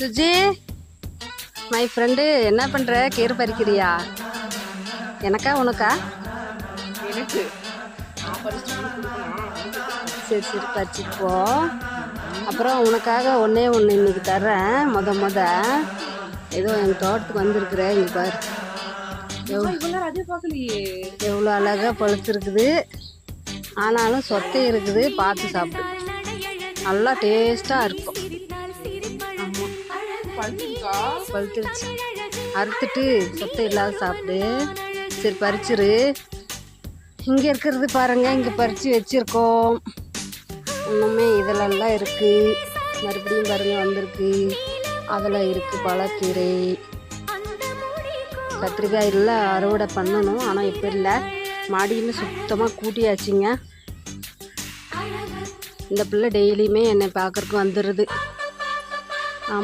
Suji my friend என்ன பண்ணுற கீரை பறிக்கிறியா? எனக்கா உனக்கா? எனக்கு. சரி சரி பறிச்சுட்டு போ அப்புறம் உனக்காக ஒன்றே ஒன்று இன்னைக்கு தர்றேன் முத முத. ஏதோ எங்கள் தோட்டத்துக்கு வந்திருக்கிற இங்கே பாரு. எவ்வளோ அழகாக பழுத்துருக்குது ஆனாலும் சொத்தை இருக்குது பார்த்து சாப்பிடு. நல்லா டேஸ்ட்டாக இருக்கும். பழுத்துருச்சு அறுத்துட்டு சொத்தை இல்லாத சாப்பிடு. சரி பறிச்சிரு. இங்கே இருக்கிறது பாருங்க இங்கே பறித்து வச்சுருக்கோம். இன்னுமே இதிலெல்லாம் இருக்குது மறுபடியும் பாருங்கள் வந்திருக்கு. அதில் இருக்குது பழக்கீரை. கத்திரிக்காய் இல்லை அறுவடை பண்ணணும் ஆனால் இப்போ இல்லை. மாடியில் சுத்தமாக கூட்டியாச்சுங்க. இந்த பிள்ளை டெய்லியுமே என்னை பார்க்கறக்கு வந்துடுது. ஆமாம்